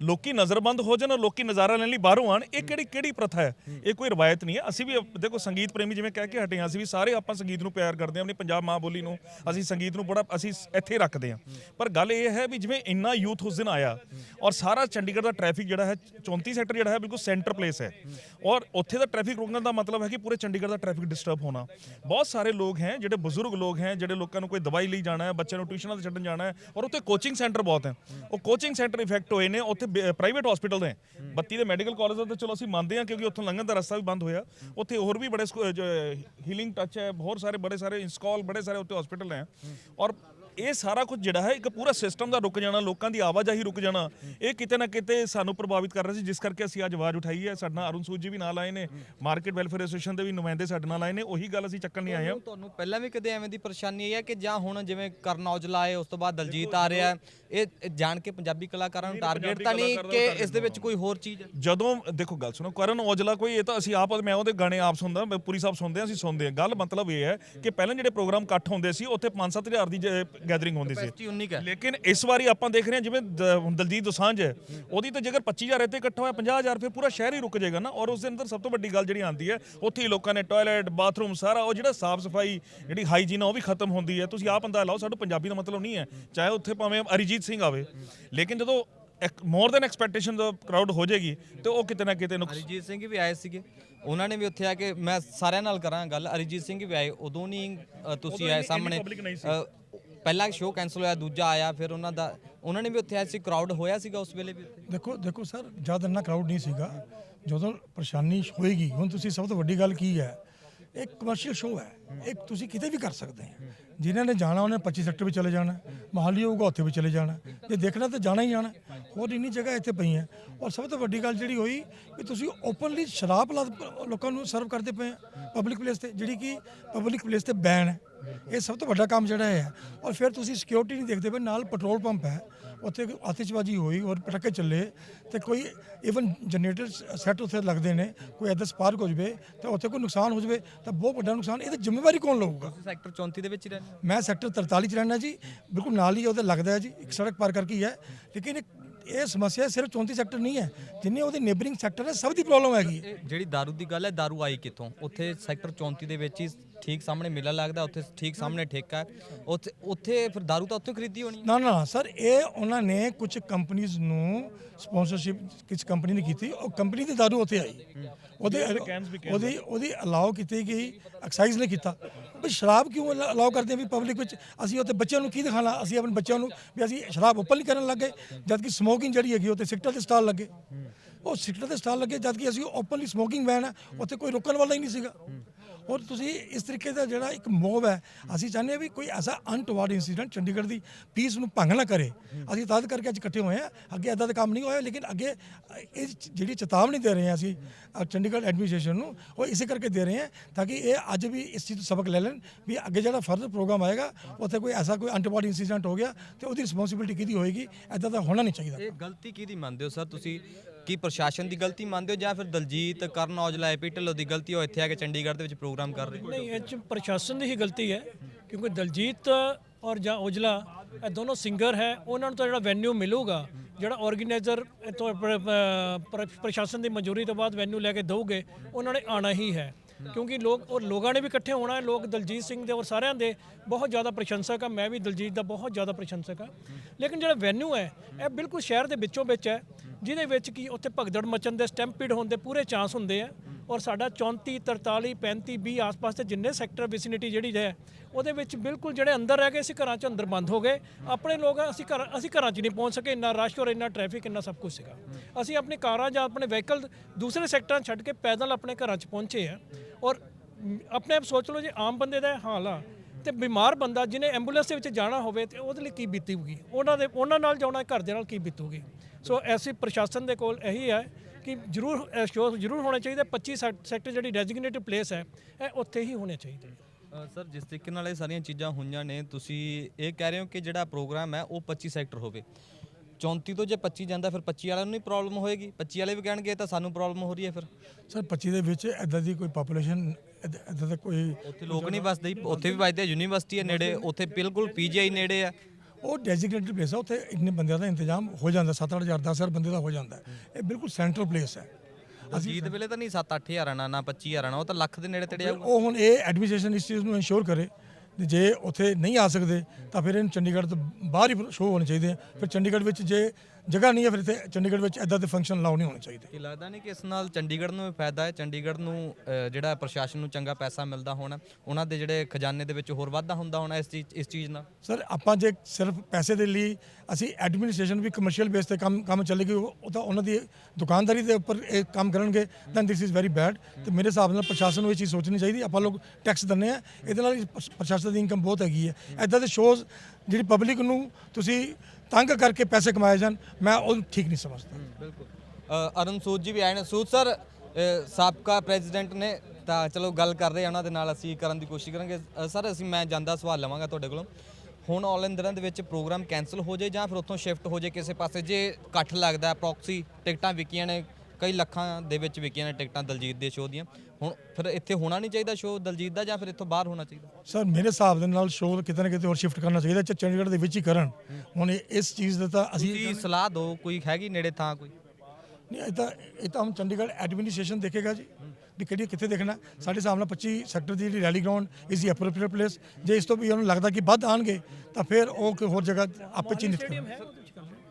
ਲੋਕੀ ਨਜ਼ਰਬੰਦ ਹੋ ਜਾਣ ਔਰ ਲੋਕੀ ਨਜ਼ਾਰਾ ਲੈਣ ਲਈ ਬਾਹਰੋਂ ਆਣ ਇਹ ਕਿਹੜੀ ਕਿਹੜੀ ਪ੍ਰਥਾ ਹੈ? ਇਹ ਕੋਈ ਰਵਾਇਤ ਨਹੀਂ ਹੈ। ਅਸੀਂ ਵੀ ਦੇਖੋ ਸੰਗੀਤ ਪ੍ਰੇਮੀ ਜਿਵੇਂ ਕਹਿ ਕੇ ਹਟੇ ਹਾਂ ਅਸੀਂ ਵੀ ਸਾਰੇ ਆਪਾਂ ਸੰਗੀਤ ਨੂੰ ਪਿਆਰ ਕਰਦੇ ਹਾਂ ਆਪਣੀ ਪੰਜਾਬ ਮਾਂ ਬੋਲੀ ਨੂੰ ਅਸੀਂ ਸੰਗੀਤ ਨੂੰ ਬੜਾ ਅਸੀਂ ਇੱਥੇ ਰੱਖਦੇ ਹਾਂ। ਪਰ ਗੱਲ ਇਹ ਹੈ ਵੀ ਜਿਵੇਂ ਇੰਨਾ ਯੂਥ ਉਸ ਦਿਨ ਆਇਆ ਔਰ ਸਾਰਾ ਚੰਡੀਗੜ੍ਹ ਦਾ ਟ੍ਰੈਫਿਕ ਜਿਹੜਾ ਹੈ 34 ਸੈਕਟਰ ਜਿਹੜਾ ਹੈ ਬਿਲਕੁਲ ਸੈਂਟਰ ਪਲੇਸ ਹੈ। ਔਰ ਉੱਥੇ ਦਾ ਟ੍ਰੈਫਿਕ ਰੋਕਣ ਦਾ ਮਤਲਬ ਹੈ ਕਿ ਪੂਰੇ ਚੰਡੀਗੜ੍ਹ ਦਾ ਟ੍ਰੈਫਿਕ ਡਿਸਟਰਬ ਹੋਣਾ। ਬਹੁਤ ਸਾਰੇ ਲੋਕ ਹੈ ਜਿਹੜੇ ਬਜ਼ੁਰਗ ਲੋਕ ਹੈ ਜਿਹੜੇ ਲੋਕਾਂ ਨੂੰ ਕੋਈ ਦਵਾਈ ਲਈ ਜਾਣਾ ਹੈ ਬੱਚਿਆਂ ਨੂੰ ਟਿਊਸ਼ਨਾਂ ਤੇ ਛੱਡਣ ਜਾਣਾ ਹੈ ਔਰ ਉੱਥੇ ਕੋਚਿੰਗ ਸੈਂਟਰ ਬਹੁਤ ਹੈ। ਉਹ ਕੋਚਿੰਗ ਸੈਂਟਰ ਇਫੈਕਟ ਹੋਏ ਨੇ ਉੱਥੇ ਪ੍ਰਾਈਵੇਟ ਹਸਪੀਟਲ ਨੇ ਬੱਤੀ ਦੇ ਮੈਡੀਕਲ ਕਾਲਜ ਦਾ ਤਾਂ ਚਲੋ ਅਸੀਂ ਮੰਨਦੇ ਹਾਂ ਕਿਉਂਕਿ ਉੱਥੋਂ ਲੰਘਣ ਦਾ ਰਸਤਾ ਵੀ ਬੰਦ ਹੋਇਆ। ਉੱਥੇ ਹੋਰ ਵੀ ਬੜੇ ਹੀਲਿੰਗ ਟੱਚ ਹੈ, ਬਹੁਤ ਸਾਰੇ, ਬੜੇ ਸਾਰੇ ਇੰਸਕਾਲ ਬੜੇ ਸਾਰੇ ਉੱਥੇ ਹਸਪੀਟਲ ਹੈ ਔਰ ਇਹ ਸਾਰਾ ਕੁਝ ਜਿਹੜਾ ਹੈ ਇੱਕ ਪੂਰਾ ਸਿਸਟਮ ਦਾ ਰੁਕ ਜਾਣਾ ਲੋਕਾਂ ਦੀ ਆਵਾਜਾਈ ਰੁਕ ਜਾਣਾ। ਇਹ ਕਿਤੇ ਨਾ ਕਿਤੇ ਸਾਨੂੰ ਪ੍ਰਭਾਵਿਤ ਕਰ ਰਿਹਾ ਸੀ ਜਿਸ ਕਰਕੇ ਅਸੀਂ ਅੱਜ ਆਵਾਜ਼ ਉਠਾਈ ਹੈ। ਸਾਡੇ ਨਾਲ ਅਰੁਣ ਸੂਦ ਜੀ ਵੀ ਨਾਲ ਆਏ ਨੇ ਮਾਰਕੀਟ ਵੈਲਫੇਅਰ ਐਸੋਸੀਏਸ਼ਨ ਦੇ ਵੀ ਨੁਮਾਇੰਦੇ ਸਾਡੇ ਨਾਲ ਆਏ ਨੇ ਉਹੀ ਗੱਲ ਅਸੀਂ ਚੱਕਣ ਨਹੀਂ ਆਏ ਹਾਂ। ਤੁਹਾਨੂੰ ਪਹਿਲਾਂ ਵੀ ਕਦੇ ਐਵੇਂ ਦੀ ਪਰੇਸ਼ਾਨੀ ਆਈ ਹੈ ਕਿ ਜਾਂ ਹੁਣ ਜਿਵੇਂ ਕਰਨ ਔਜਲਾ ਆਏ ਉਸ ਤੋਂ ਬਾਅਦ ਦਲਜੀਤ ਆ ਰਿਹਾ ਇਹ ਜਾਣ ਕੇ ਪੰਜਾਬੀ ਕਲਾਕਾਰਾਂ ਨੂੰ ਟਾਰਗੇਟ ਤਾਂ ਨਹੀਂ ਕਿ ਇਸ ਦੇ ਵਿੱਚ ਕੋਈ ਹੋਰ ਚੀਜ਼ ਜਦੋਂ ਦੇਖੋ ਗੱਲ ਸੁਣੋ ਕਰਨ ਔਜਲਾ ਕੋਈ ਇਹ ਤਾਂ ਅਸੀਂ ਆਪ ਮੈਂ ਉਹਦੇ ਗਾਣੇ ਆਪ ਸੁਣਦਾ ਮੈਂ ਪੂਰੀ ਸਾਹਿਬ ਸੁਣਦੇ ਹਾਂ ਅਸੀਂ ਸੁਣਦੇ ਹਾਂ। ਗੱਲ ਮਤਲਬ ਇਹ ਹੈ ਕਿ ਪਹਿਲਾਂ ਜਿਹੜੇ ਪ੍ਰੋਗਰਾਮ ਇਕੱਠ ਹੁੰਦੇ ਸੀ ਉੱਥੇ 5-7000 ਦੀ ਜ- ਗੈਦਰਿੰਗ ਹੁੰਦੀ ਸੀ। Capacity ਉਨੀ ਕੁ ਹੈ। ਲੇਕਿਨ ਇਸ ਵਾਰੀ ਆਪਾਂ ਦੇਖ ਰਹੇ ਹਾਂ ਜਿਵੇਂ ਦ- ਹੁਣ ਦਲਜੀਤ ਦੋਸਾਂਝ ਹੈ ਉਹਦੀ ਤਾਂ ਜੇਕਰ 25000 ਇੱਥੇ ਇਕੱਠਾ ਹੋਇਆ 50000 ਫਿਰ ਪੂਰਾ ਸ਼ਹਿਰ ਹੀ ਰੁਕ ਜਾਏਗਾ ਨਾ। ਔਰ ਉਸ ਦੇ ਅੰਦਰ ਸਭ ਤੋਂ ਵੱਡੀ ਗੱਲ ਜਿਹੜੀ ਆਉਂਦੀ ਹੈ ਉੱਥੇ ਹੀ ਲੋਕਾਂ ਨੇ ਟਾਇਲਟ ਬਾਥਰੂਮ ਸਾਰਾ ਉਹ ਜਿਹੜਾ ਸਾਫ਼ ਸਫ਼ਾਈ ਜਿਹੜੀ ਹਾਈਜੀਨ ਆ ਉਹ ਵੀ ਖਤਮ ਹੁੰਦੀ ਹੈ। ਤੁਸੀਂ ਆਪ ਅੰਦਾਜ਼ਾ ਲਾਓ ਸਾਡਾ ਪੰਜਾਬੀ ਦਾ ਮਤਲਬ ਨਹੀਂ ਹੈ। ਚਾਹੇ ਉੱਥੇ ਭਾਵੇਂ ਅਰੀਜੀਤ ਸਿੰਘ ਆਵੇ। ਲੇਕਿਨ ਜਦੋਂ ਮੋਰ ਦੈਨ ਐਕਸਪੈਕਟੇਸ਼ਨ ਦਾ ਕਰਾਊਡ ਹੋ ਜਾਏਗੀ ਤੇ ਉਹ ਕਿਤੇ ਨਾ ਕਿਤੇ ਨੁਕਸ ਅਰੀਜੀਤ ਸਿੰਘ ਵੀ ਆਏ ਸੀਗੇ। ਉਹਨਾਂ ਨੇ ਵੀ ਉੱਥੇ ਆ ਕੇ ਮੈਂ ਸਾਰਿਆਂ ਨਾਲ ਕਰਾਂ ਗੱਲ। ਅਰੀਜੀਤ ਸਿੰਘ ਵੀ ਆਏ ਉਦੋਂ ਨਹੀਂ ਅ, ਤੁਸੀਂ ਆਏ ਸਾਹਮਣੇ। ਅ, ਪਹਿਲਾ ਸ਼ੋਅ ਕੈਨਸਲ ਹੋਇਆ, ਦੂਜਾ ਆਇਆ, ਫਿਰ ਉਹਨਾਂ ਦਾ ਉਹਨਾਂ ਨੇ ਵੀ ਉੱਥੇ ਆਇਆ ਸੀ ਕਰਾਊਡ ਹੋਇਆ ਸੀਗਾ ਉਸ ਵੇਲੇ ਵੀ ਉੱਥੇ? ਦੇਖੋ ਦੇਖੋ ਸਰ, ਜਦ ਇੰਨਾ ਕਰਾਊਡ ਨਹੀਂ ਸੀਗਾ, ਜਦੋਂ ਪਰੇਸ਼ਾਨੀ ਹੋਏਗੀ, ਹੁਣ ਤੁਸੀਂ ਸਭ ਤੋਂ ਵੱਡੀ ਗੱਲ ਕੀ ਹੈ? ਇੱਕ ਕਮਰਸ਼ੀਅਲ ਸ਼ੋਅ ਹੈ। ਇੱਕ ਤੁਸੀਂ ਕਿਤੇ ਵੀ ਕਰ ਸਕਦੇ ਹੋ ਜਿਨ੍ਹਾਂ ਨੇ ਜਾਣਾ, ਉਹਨੇ 25 ਸੈਕਟਰ ਵੀ ਚਲੇ ਜਾਣਾ, ਮਹਾਲੀ ਹੋਊਗਾ, ਉੱਥੇ ਵੀ ਚਲੇ ਜਾਣਾ। ਜੇ ਦੇਖਣਾ ਤਾਂ ਜਾਣਾ ਹੀ ਜਾਣਾ। ਹੋਰ ਇੰਨੀ ਜਗ੍ਹਾ ਇੱਥੇ ਪਈਆਂ ਔਰ ਸਭ ਤੋਂ ਵੱਡੀ ਗੱਲ ਜਿਹੜੀ ਹੋਈ, ਕਿ ਤੁਸੀਂ ਓਪਨਲੀ ਸ਼ਰਾਬ ਲਾ- ਲੋਕਾਂ ਨੂੰ ਸਰਵ ਕਰਦੇ ਪਏ ਪਬਲਿਕ ਪਲੇਸ ਤੇ, ਜਿਹੜੀ ਕਿ ਪਬਲਿਕ ਪਲੇਸ ਤੇ ਬੈਨ ਹੈ। ਇਹ ਸਭ ਤੋਂ ਵੱਡਾ ਕੰਮ ਜਿਹੜਾ ਹੈ ਔਰ ਫਿਰ ਤੁਸੀਂ ਸਿਕਿਉਰਿਟੀ ਨਹੀਂ ਦੇਖਦੇ ਪਏ ਨਾਲ ਪੈਟਰੋਲ ਪੰਪ ਹੈ ਉੱਥੇ ਆਤਿਸ਼ਬਾਜ਼ੀ ਹੋਈ ਔਰ ਪਟਾਕੇ ਚੱਲੇ ਤੇ ਕੋਈ ਇਵਨ ਜਨਰੇਟਰ ਸੈੱਟ ਉੱਥੇ ਲੱਗਦੇ ਨੇ ਕੋਈ ਐਦਾਂ ਸਪਾਰਕ ਹੋ ਜਵੇ ਤਾਂ ਉੱਥੇ ਕੋਈ ਨੁਕਸਾਨ ਹੋ ਜਵੇ ਤਾਂ ਬਹੁਤ ਵੱਡਾ ਨੁਕਸਾਨ ਇਹਦੀ ਜ਼ਿੰਮੇਵਾਰੀ ਕੌਣ ਲਊਗਾ ਸੈਕਟਰ 34 ਦੇ ਵਿੱਚ ਹੀ ਰਹਿੰਦੇ ਹੋ? ਮੈਂ ਸੈਕਟਰ 43 ਚ ਰਹਿਣਾ ਜੀ ਬਿਲਕੁਲ ਨਾਲ ਹੀ ਉਹਦੇ ਲੱਗਦਾ ਹੈ ਜੀ ਇੱਕ ਸੜਕ ਪਾਰ ਕਰਕੇ ਹੀ ਹੈ ਲੇਕਿਨ ਇਹ- ਇਹ ਸਮੱਸਿਆ ਸਿਰਫ 34 ਸੈਕਟਰ ਨਹੀਂ ਹੈ ਜਿੰਨੇ ਉਹਦੇ ਨੇਬਰਿੰਗ ਸੈਕਟਰ ਹੈ ਸਭ ਦੀ ਪ੍ਰੋਬਲਮ ਹੈਗੀ ਹੈ ਇਹ ਜਿਹੜੀ दारू ਦੀ ਗੱਲ ਹੈ दारू ਆਈ ਕਿੱਥੋਂ ਉੱਥੇ ਸੈਕਟਰ 34 ਦੇ ਵਿੱਚ ਹੀ ਠੀਕ ਸਾਹਮਣੇ ਮੇਲਾ ਲੱਗਦਾ ਉੱਥੇ ਠੀਕ ਸਾਹਮਣੇ ਠੇਕਾ ਹੈ। ਉੱਥੇ ਉੱਥੇ ਫਿਰ दारू ਤਾਂ ਉੱਥੇ ਖਰੀਦੀ ਹੋਣੀ ਨਾ ਨਾ ਸਰ ਇਹ ਉਹਨਾਂ ਨੇ ਕੁਝ ਕੰਪਨੀਆਂ ਨੂੰ ਸਪਾਂਸਰਸ਼ਿਪ ਕਿਸ ਕੰਪਨੀ ਨੇ ਕੀਤੀ ਉਹ ਕੰਪਨੀ ਦੀ ਦਾਰੂ ਉੱਥੇ ਆਈ। ਉਹਦੇ ਉਹਦੀ ਉਹਦੀ ਅਲਾਉ ਕੀਤੀ ਗਈ ਐਕਸਾਈਜ਼ ਨੇ ਕੀਤਾ। ਵੀ ਸ਼ਰਾਬ ਕਿਉਂ ਅਲਾਉ ਕਰਦੇ ਆ ਵੀ ਪਬਲਿਕ ਵਿੱਚ? ਅਸੀਂ ਉੱਥੇ ਬੱਚਿਆਂ ਨੂੰ ਕੀ ਦਿਖਾਣਾ? ਅਸੀਂ ਆਪਣੇ ਬੱਚਿਆਂ ਨੂੰ ਵੀ ਅਸੀਂ ਸ਼ਰਾਬ ਓਪਨ ਨਹੀਂ ਕਰਨ ਲੱਗੇ ਜਦ ਕਿ ਸਮੋਕਿੰਗ ਜਿਹੜੀ ਹੈਗੀ ਉੱਥੇ ਸਿਗਰਟਾਂ ਦੇ ਸਟਾਲ ਲੱਗੇ। ਉਹ ਸਿਗਰਟਾਂ ਦੇ ਸਟਾਲ ਲੱਗੇ ਜਦ ਕਿ ਅਸੀਂ ਓਪਨਲੀ ਸਮੋਕਿੰਗ ਬੈਨ ਹੈ ਉੱਥੇ ਕੋਈ ਰੋਕਣ ਵਾਲਾ ਹੀ ਨਹੀਂ ਸੀਗਾ। ਔਰ ਤੁਸੀਂ ਇਸ ਤਰੀਕੇ ਦਾ ਜਿਹੜਾ ਇੱਕ ਮੋਵ ਹੈ, ਅਸੀਂ ਚਾਹੁੰਦੇ ਹਾਂ ਵੀ ਕੋਈ ਐਸਾ ਅਨਟਵਾਰਡ ਇਨਸੀਡੈਂਟ ਚੰਡੀਗੜ੍ਹ ਦੀ ਪੀਸ ਨੂੰ ਭੰਗ ਨਾ ਕਰੇ। ਅਸੀਂ ਤਦ ਕਰਕੇ ਅੱਜ ਇਕੱਠੇ ਹੋਏ ਹਾਂ। ਅੱਗੇ ਐਦਾਂ ਦਾ ਕੰਮ ਨਹੀਂ ਹੋਇਆ, ਲੇਕਿਨ ਅੱਗੇ ਇਹ ਜਿਹੜੀ ਚੇਤਾਵਨੀ ਦੇ ਰਹੇ ਹਾਂ ਅਸੀਂ ਚੰਡੀਗੜ੍ਹ ਐਡਮਿਨਿਸਟ੍ਰੇਸ਼ਨ ਨੂੰ, ਉਹ ਇਸੇ ਕਰਕੇ ਦੇ ਰਹੇ ਹਾਂ ਤਾਂ ਕਿ ਇਹ ਅੱਜ ਵੀ ਇਸ ਚੀਜ਼ ਤੋਂ ਸਬਕ ਲੈ ਲੈਣ ਵੀ ਅੱਗੇ ਜਿਹੜਾ ਫਰਦਰ ਪ੍ਰੋਗਰਾਮ ਆਏਗਾ, ਉੱਥੇ ਕੋਈ ਐਸਾ ਕੋਈ ਅਨਟਵਾਰਡ ਇਨਸੀਡੈਂਟ ਹੋ ਗਿਆ ਤੇ ਉਹਦੀ ਰਿਸਪੌਂਸਿਬਿਲਟੀ ਕਿਹਦੀ ਹੋਏਗੀ ਐਦਾਂ ਦਾ ਹੋਣਾ ਨਹੀਂ ਚਾਹੀਦਾ। ਇਹ ਗਲਤੀ ਕਿਹਦੀ ਮੰਨਦੇ ਹੋ ਸਰ? ਤੁਸੀਂ ਕੀ ਪ੍ਰਸ਼ਾਸਨ ਦੀ ਗਲਤੀ ਮੰਨਦੇ ਹੋ ਜਾਂ ਫਿਰ ਦਲਜੀਤ ਕਰਨ ਔਜਲਾ ਏਪੀ ਢਿੱਲੋਂ ਦੀ ਗਲਤੀ ਉਹ ਇੱਥੇ ਆ ਕੇ ਚੰਡੀਗੜ੍ਹ ਦੇ ਵਿੱਚ ਪ੍ਰੋਗਰਾਮ ਕਰ ਰਹੇ? ਨਹੀਂ, ਇਹ 'ਚ ਪ੍ਰਸ਼ਾਸਨ ਦੀ ਹੀ ਗਲਤੀ ਹੈ, ਕਿਉਂਕਿ ਦਲਜੀਤ ਔਰ ਜਾਂ ਔਜਲਾ ਇਹ ਦੋਨੋਂ ਸਿੰਗਰ ਹੈ, ਉਹਨਾਂ ਨੂੰ ਤਾਂ ਜਿਹੜਾ ਵੈਨਿਊ ਮਿਲੂਗਾ, ਜਿਹੜਾ ਆਰਗੇਨਾਈਜ਼ਰ ਤੋਂ ਪ੍ਰ- ਪ੍ਰਸ਼ਾਸਨ ਦੀ ਮਨਜ਼ੂਰੀ ਤੋਂ ਬਾਅਦ ਵੈਨਿਊ ਲੈ ਕੇ ਦਊਗੇ, ਉਹਨਾਂ ਨੇ ਆਣਾ ਹੀ ਹੈ। ਕਿਉਂਕਿ ਲੋਕ, ਔਰ ਲੋਕਾਂ ਨੇ ਵੀ ਇਕੱਠੇ ਹੋਣਾ ਹੈ, ਲੋਕ ਦਲਜੀਤ ਸਿੰਘ ਦੇ ਔਰ ਸਾਰਿਆਂ ਦੇ ਬਹੁਤ ਜ਼ਿਆਦਾ ਪ੍ਰਸ਼ੰਸਕ ਆ, ਮੈਂ ਵੀ ਦਲਜੀਤ ਦਾ ਬਹੁਤ ਜ਼ਿਆਦਾ ਪ੍ਰਸ਼ੰਸਕ ਆ। ਲੇਕਿਨ ਜਿਹੜਾ ਵੈਨਿਊ ਹੈ, ਇਹ ਬਿਲਕੁਲ ਸ਼ਹਿਰ ਦੇ ਵਿੱਚੋਂ ਵਿੱਚ ਹੈ ਜਿਹਦੇ ਵਿੱਚ ਕੀ ਉੱਥੇ ਭਗਦੜ ਮਚਣ ਦੇ ਸਟੈਂਪੀਡ ਹੋਣ ਦੇ ਪੂਰੇ ਚਾਂਸ ਹੁੰਦੇ ਆ। ਔਰ ਸਾਡਾ 34 43 35 20 ਆਸ-ਪਾਸ ਦੇ ਜਿੰਨੇ ਸੈਕਟਰ ਵਿਸਿਨਿਟੀ ਜਿਹੜੀ ਹੈ, ਉਹਦੇ ਵਿੱਚ ਬਿਲਕੁਲ ਜਿਹੜੇ ਅੰਦਰ ਰਹਿ ਗਏ ਅਸੀਂ ਘਰਾਂ 'ਚ ਅੰਦਰ ਬੰਦ ਹੋ ਗਏ। ਆਪਣੇ ਲੋਕ ਅਸੀਂ ਘਰ, ਅਸੀਂ ਘਰਾਂ 'ਚ ਨਹੀਂ ਪਹੁੰਚ ਸਕੇ, ਇੰਨਾ ਰਸ਼ ਔਰ ਇੰਨਾ ਟ੍ਰੈਫਿਕ ਇੰਨਾ ਸਭ ਕੁਝ ਸੀਗਾ। ਅਸੀਂ ਆਪਣੀ ਕਾਰਾਂ ਜਾਂ ਆਪਣੇ ਵਹੀਕਲ ਦੂਸਰੇ ਸੈਕਟਰਾਂ ਛੱਡ ਕੇ ਪੈਦਲ ਆਪਣੇ ਘਰਾਂ 'ਚ ਪਹੁੰਚੇ ਆ। ਔਰ ਆਪਣੇ ਆਪ ਸੋਚ ਲਓ ਜੇ, ਆਮ ਬੰਦੇ ਦਾ ਹਾਲ ਆ। ਤੇ ਬਿਮਾਰ ਬੰਦਾ ਜਿਹਨੇ ਐਂਬੂਲੈਂਸ ਦੇ ਵਿੱਚ ਜਾਣਾ ਹੋਵੇ ਤੇ ਉਹਦੇ ਲਈ ਕੀ ਬੀਤੂਗੀ? ਉਹਨਾਂ ਦੇ ਉਹਨਾਂ ਨਾਲ ਜਾਣਾ ਘਰ ਦੇ ਨਾਲ ਕੀ ਬੀਤੂਗੀ? ਸੋ ਐਸੀ ਪ੍ਰਸ਼ਾਸਨ ਦੇ ਕੋਲ ਇਹੀ ਹੈ ਕਿ ਜ਼ਰੂਰ ਸ਼ੋਅ ਜ਼ਰੂਰ ਹੋਣੇ ਚਾਹੀਦੇ। 25 ਸੈਕਟਰ ਜਿਹੜੀ ਡੈਜ਼ਿਗਨੇਟਿਡ ਪਲੇਸ ਹੈ ਇਹ ਉੱਥੇ ਹੀ ਹੋਣੇ ਚਾਹੀਦੇ ਸਰ ਜਿਸ ਤਰੀਕੇ ਨਾਲ ਇਹ ਸਾਰੀਆਂ ਚੀਜ਼ਾਂ ਹੋਈਆਂ ਨੇ ਤੁਸੀਂ ਇਹ ਕਹਿ ਰਹੇ ਹੋ ਕਿ ਜਿਹੜਾ ਪ੍ਰੋਗਰਾਮ ਹੈ ਉਹ 25 ਸੈਕਟਰ ਹੋਵੇ। 34 ਤੋਂ ਜੇ 25 ਜਾਂਦਾ ਫਿਰ 25 ਵਾਲਿਆਂ ਨੂੰ ਨਹੀਂ ਪ੍ਰੋਬਲਮ ਹੋਏਗੀ। 25 ਵਾਲੇ ਵੀ ਕਹਿਣਗੇ ਤਾਂ ਸਾਨੂੰ ਪ੍ਰੋਬਲਮ ਹੋ ਰਹੀ ਹੈ ਫਿਰ। ਸਰ 25 ਦੇ ਵਿੱਚ ਐਦਾਂ ਦੀ ਕੋਈ ਪਾਪੂਲੇਸ਼ਨ ਐਦਾਂ ਦਾ ਕੋਈ ਉੱਥੇ ਲੋਕ ਨਹੀਂ ਵਸਦੇ ਜੀ, ਉੱਥੇ ਵੀ ਵੱਜਦੇ ਯੂਨੀਵਰਸਿਟੀ ਹੈ ਨੇੜੇ ਉੱਥੇ ਬਿਲਕੁਲ ਪੀਜੀਆਈ ਨੇੜੇ ਆ। ਉਹ ਡੈਜ਼ਿਗਨੇਟਡ ਪਲੇਸ ਆ ਉੱਥੇ ਇੰਨੇ ਬੰਦਿਆਂ ਦਾ ਇੰਤਜ਼ਾਮ ਹੋ ਜਾਂਦਾ 7-8000 10000 ਬੰਦੇ ਦਾ ਹੋ ਜਾਂਦਾ। ਹੈ। ਇਹ ਬਿਲਕੁਲ ਸੈਂਟਰਲ ਪਲੇਸ ਹੈ ਅਜੀਤ ਵੇਲੇ ਤਾਂ ਨਹੀਂ 7-8000 ਆਣਾ ਨਾ 25000 ਆਣਾ ਉਹ ਤਾਂ ਲੱਖ ਦੇ ਨੇੜੇ ਤੇੜੇ ਆਊਗਾ ਉਹ ਹੁਣ ਇਹ ਐਡਮਿਨਿਸਟ੍ਰੇਸ਼ਨ ਇਸ ਚੀਜ਼ ਨੂੰ ਇਨਸ਼ੋਰ ਕਰੇ ਕਿ ਜੇ ਉੱਥੇ ਨਹੀਂ ਆ ਸਕਦੇ ਤਾਂ ਫਿਰ ਇਹਨੂੰ ਚੰਡੀਗੜ੍ਹ ਤੋਂ ਬਾਹਰ ਹੀ ਸ਼ੋਅ ਹੋਣੇ ਚਾਹੀਦੇ ਆ। ਫਿਰ ਚੰਡੀਗੜ੍ਹ ਵਿੱਚ ਜੇ ਜਗ੍ਹਾ ਨਹੀਂ ਹੈ ਫਿਰ ਇੱਥੇ ਚੰਡੀਗੜ੍ਹ ਵਿੱਚ ਐਦਾਂ ਦੇ ਫੰਕਸ਼ਨ ਲਾਉ ਨਹੀਂ ਹੋਣੇ ਚਾਹੀਦੇ। ਕੀ ਲੱਗਦਾ ਨਹੀਂ ਕਿ ਇਸ ਨਾਲ ਚੰਡੀਗੜ੍ਹ ਨੂੰ ਵੀ ਫਾਇਦਾ ਹੈ? ਚੰਡੀਗੜ੍ਹ ਨੂੰ ਅ, ਜਿਹੜਾ ਪ੍ਰਸ਼ਾਸਨ ਨੂੰ ਚੰਗਾ ਪੈਸਾ ਮਿਲਦਾ ਹੋਣਾ ਉਹਨਾਂ ਦੇ ਜਿਹੜੇ ਖਜ਼ਾਨੇ ਦੇ ਵਿੱਚ ਹੋਰ ਵਾਧਾ ਹੁੰਦਾ ਹੋਣਾ ਇਸ ਚੀਜ਼ ਇਸ ਚੀਜ਼ ਨਾਲ? ਸਰ ਆਪਾਂ ਜੇ ਸਿਰਫ ਪੈਸੇ ਦੇ ਲਈ ਅਸੀਂ ਐਡਮਿਨਿਸਟ੍ਰੇਸ਼ਨ ਵੀ ਕਮਰਸ਼ੀਅਲ ਬੇਸ ਤੇ ਕੰਮ ਕੰਮ ਚੱਲੇਗੀ ਉਹ ਉਹ ਤਾਂ ਉਹਨਾਂ ਦੀ ਦੁਕਾਨਦਾਰੀ ਦੇ ਉੱਪਰ ਇਹ ਕੰਮ ਕਰਨਗੇ then this is very bad ਤੇ ਮੇਰੇ ਹਿਸਾਬ ਨਾਲ ਪ੍ਰਸ਼ਾਸਨ ਨੂੰ ਇਹ ਚੀਜ਼ ਸੋਚਣੀ ਚਾਹੀਦੀ ਆਪਾਂ ਲੋਕ ਟੈਕਸ ਦਿੰਦੇ ਆ ਇਹਦੇ ਨਾਲ ਪ੍ਰਸ਼- ਪ੍ਰਸ਼ਾਸਨ ਦੀ ਇਨਕਮ ਬਹੁਤ ਹੈਗੀ ਹੈ। ਐਦਾਂ ਦੇ ਸ਼ੋਜ਼ ਜਿਹੜੀ ਪਬਲਿਕ ਨੂੰ ਤੁਸੀਂ ਤੰਗ ਕਰਕੇ ਪੈਸੇ ਕਮਾਏ ਜਾਣ, ਮੈਂ ਉਹ ਠੀਕ ਨਹੀਂ ਸਮਝਦਾ। ਬਿਲਕੁਲ। ਅਰੁਣ ਸੂਦ ਜੀ ਵੀ ਆਏ ਨੇ। ਸੂਦ ਸਰ ਸਾਬਕਾ ਪ੍ਰੈਜ਼ੀਡੈਂਟ ਨੇ, ਤਾਂ ਚਲੋ ਗੱਲ ਕਰ ਰਹੇ ਉਹਨਾਂ ਦੇ ਨਾਲ, ਅਸੀਂ ਕਰਨ ਦੀ ਕੋਸ਼ਿਸ਼ ਕਰਾਂਗੇ। ਸਰ, ਅਸੀਂ ਮੈਂ ਜਾਂਦਾ ਸਵਾਲ ਲਵਾਂਗਾ ਤੁਹਾਡੇ ਕੋਲੋਂ। ਹੁਣ ਆਨਲਾਈਨ ਦਿਨਾਂ ਦੇ ਵਿੱਚ ਪ੍ਰੋਗਰਾਮ ਕੈਨਸਲ ਹੋ ਜਾਏ ਜਾਂ ਫਿਰ ਉੱਥੋਂ ਸ਼ਿਫਟ ਹੋ ਜਾਏ ਕਿਸੇ ਪਾਸੇ, ਜੇ ਇਕੱਠ ਲੱਗਦਾ, ਪ੍ਰੋਕਸੀ ਟਿਕਟਾਂ ਵਿਕੀਆਂ ਨੇ ਕਈ ਲੱਖਾਂ ਦੇ ਵਿੱਚ ਵਿਕੀਆਂ ਨੇ ਟਿਕਟਾਂ ਦਲਜੀਤ ਦੇ ਸ਼ੋਅ ਦੀਆਂ। ਹੁਣ ਫਿਰ ਇੱਥੇ ਹੋਣਾ ਨਹੀਂ ਚਾਹੀਦਾ ਸ਼ੋਅ ਦਲਜੀਤ ਦਾ ਜਾਂ ਫਿਰ ਇੱਥੋਂ ਬਾਹਰ ਹੋਣਾ ਚਾਹੀਦਾ? ਸਰ ਮੇਰੇ ਹਿਸਾਬ ਦੇ ਨਾਲ ਸ਼ੋਅ ਕਿਤੇ ਨਾ ਕਿਤੇ ਹੋਰ ਸ਼ਿਫਟ ਕਰਨਾ ਚਾਹੀਦਾ ਚ- ਚੰਡੀਗੜ੍ਹ ਦੇ ਵਿੱਚ ਹੀ ਕਰਨ। ਹੁਣ ਇਸ ਚੀਜ਼ ਦਾ ਤਾਂ ਅਸੀਂ ਤੁਸੀਂ ਸਲਾਹ ਦਿਓ ਕੋਈ ਹੈਗੀ ਨੇੜੇ ਥਾਂ ਕੋਈ? ਨਹੀਂ ਇਹ ਤਾਂ ਇਹ ਤਾਂ ਹਮ ਚੰਡੀਗੜ੍ਹ ਐਡਮਿਨਿਸਟ੍ਰੇਸ਼ਨ ਦੇਖੇਗਾ ਜੀ ਵੀ ਕਿਹੜੀ ਕਿੱਥੇ ਦੇਖਣਾ। ਸਾਡੇ ਹਿਸਾਬ ਨਾਲ 25 ਸੈਕਟਰ ਦੀ ਜਿਹੜੀ ਰੈਲੀ ਗਰਾਊਂਡ ਇਸ ਦੀ ਐਪਰੋਪਰੀਏਟ ਪਲੇਸ ਜੇ ਇਸ ਤੋਂ ਵੀ ਉਹਨੂੰ ਲੱਗਦਾ ਕਿ ਵੱਧ ਆਣਗੇ ਤਾਂ ਫਿਰ ਉਹ ਕੋਈ ਹੋਰ ਜਗ੍ਹਾ ਆਪੇ ਚਿੰਨ੍ਹਿਤ ਕਰਨ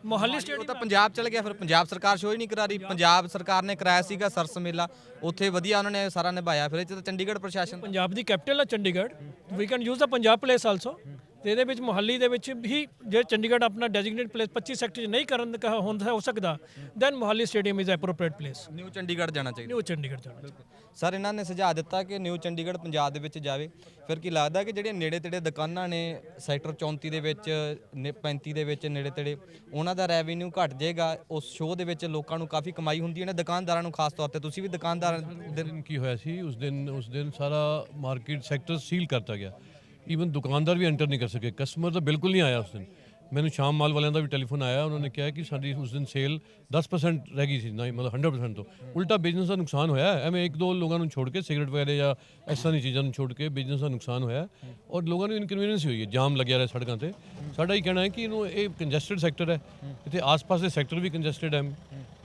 ਮੋਹਾਲੀ ਉਹ ਸਟੇਡੀਅਮ ਤਾਂ ਪੰਜਾਬ ਚਲ ਗਿਆ ਫਿਰ ਪੰਜਾਬ ਸਰਕਾਰ ਸ਼ੋਅ ਹੀ ਨਹੀਂ ਕਰਾ ਰਹੀ। ਪੰਜਾਬ ਸਰਕਾਰ ਨੇ ਕਰਾਇਆ ਸੀਗਾ ਸਰਸ ਮੇਲਾ। ਉੱਥੇ ਵਧੀਆ ਉਹਨਾਂ ਨੇ ਸਾਰਾ ਨਿਭਾਇਆ। ਫਿਰ ਇਹ 'ਚ ਤਾਂ ਚੰਡੀਗੜ੍ਹ ਪ੍ਰਸ਼ਾਸਨ ਪੰਜਾਬ ਦੀ ਕੈਪੀਟਲ ਹੈ Chandigarh. We can use the Punjab place also ਤੇ ਇਹਦੇ ਵਿੱਚ ਮੁਹੱਲੀ ਦੇ ਵਿੱਚ ਵੀ ਜੇ ਚੰਡੀਗੜ੍ਹ ਆਪਣਾ ਡੈਜ਼ਿਗਨੇਟ ਪਲੇਸ 25 ਸੈਕਟਰ 'ਚ ਨਹੀਂ ਕਰਨ ਦਾ ਹੁੰਦਾ ਹੋ ਸਕਦਾ then Mohali stadium is appropriate place new Chandigarh ਜਾਣਾ ਚਾਹੀਦਾ। ਨਿਊ ਚੰਡੀਗੜ੍ਹ ਜਾਣਾ ਸਰ ਇਹਨਾਂ ਨੇ ਸੁਝਾਅ ਦਿੱਤਾ ਕਿ ਨਿਊ ਚੰਡੀਗੜ੍ਹ ਪੰਜਾਬ ਦੇ ਵਿੱਚ ਜਾਵੇ। ਫਿਰ ਕੀ ਲੱਗਦਾ ਕਿ ਜਿਹੜੀਆਂ ਨੇੜੇ ਤੇੜੇ ਦੁਕਾਨਾਂ ਨੇ ਸੈਕਟਰ 34 ਦੇ ਵਿੱਚ ਨੇ- 35 ਦੇ ਵਿੱਚ ਨੇੜੇ ਤੇੜੇ ਉਹਨਾਂ ਦਾ ਰੈਵਨਿਊ ਘਟ ਜਾਏਗਾ ਉਸ ਸ਼ੋਅ ਦੇ ਵਿੱਚ ਲੋਕਾਂ ਨੂੰ ਕਾਫੀ ਕਮਾਈ ਹੁੰਦੀ ਹੈ ਨੇ ਦੁਕਾਨਦਾਰਾਂ ਨੂੰ ਖਾਸ ਤੌਰ ਤੇ। ਤੁਸੀਂ ਵੀ ਦੁਕਾਨਦਾਰ ਦੇ ਦਿਨ ਕੀ ਹੋਇਆ ਸੀ? ਉਸ ਦਿਨ ਉਸ ਦਿਨ ਸਾਰਾ ਮਾਰਕੀਟ ਸੈਕਟਰ ਸੀਲ ਕਰਤਾ ਗਿਆ। ਈਵਨ ਦੁਕਾਨਦਾਰ ਵੀ ਐਂਟਰ ਨਹੀਂ ਕਰ ਸਕੇ। ਕਸਟਮਰ ਤਾਂ ਬਿਲਕੁਲ ਨਹੀਂ ਆਇਆ ਉਸ ਦਿਨ। ਮੈਨੂੰ ਸ਼ਾਮ ਮਾਲ ਵਾਲਿਆਂ ਦਾ ਵੀ ਟੈਲੀਫੋਨ ਆਇਆ। ਉਹਨਾਂ ਨੇ ਕਿਹਾ ਕਿ ਸਾਡੀ ਉਸ ਦਿਨ ਸੇਲ 10% ਰਹਿ ਗਈ ਸੀ। ਨਾ ਮਤਲਬ 100% ਤੋਂ। ਉਲਟਾ ਬਿਜ਼ਨਸ ਦਾ ਨੁਕਸਾਨ ਹੋਇਆ। ਐਵੇਂ ਇੱਕ ਦੋ ਲੋਕਾਂ ਨੂੰ ਛੋੜ ਕੇ ਸਿਗਰਟ ਵਗੈਰਾ ਜਾਂ ਇਸ ਤਰ੍ਹਾਂ ਦੀ ਚੀਜ਼ਾਂ ਨੂੰ ਛੋੜ ਕੇ ਬਿਜ਼ਨਸ ਦਾ ਨੁਕਸਾਨ ਹੋਇਆ। ਔਰ ਲੋਕਾਂ ਨੂੰ ਇਨਕਨਵੀਨੀਅੰਸ ਹੋਈ ਹੈ। ਜਾਮ ਲੱਗਿਆ ਰਿਹਾ ਸੜਕਾਂ ਤੇ। ਸਾਡਾ ਹੀ ਕਹਿਣਾ ਹੈ ਕਿ ਇਹਨੂੰ ਇਹ ਕੰਜਸਟਡ ਸੈਕਟਰ ਹੈ। ਇੱਥੇ ਆਸ-ਪਾਸ ਦੇ ਸੈਕਟਰ ਵੀ ਕੰਜਸਟਡ ਹੈ।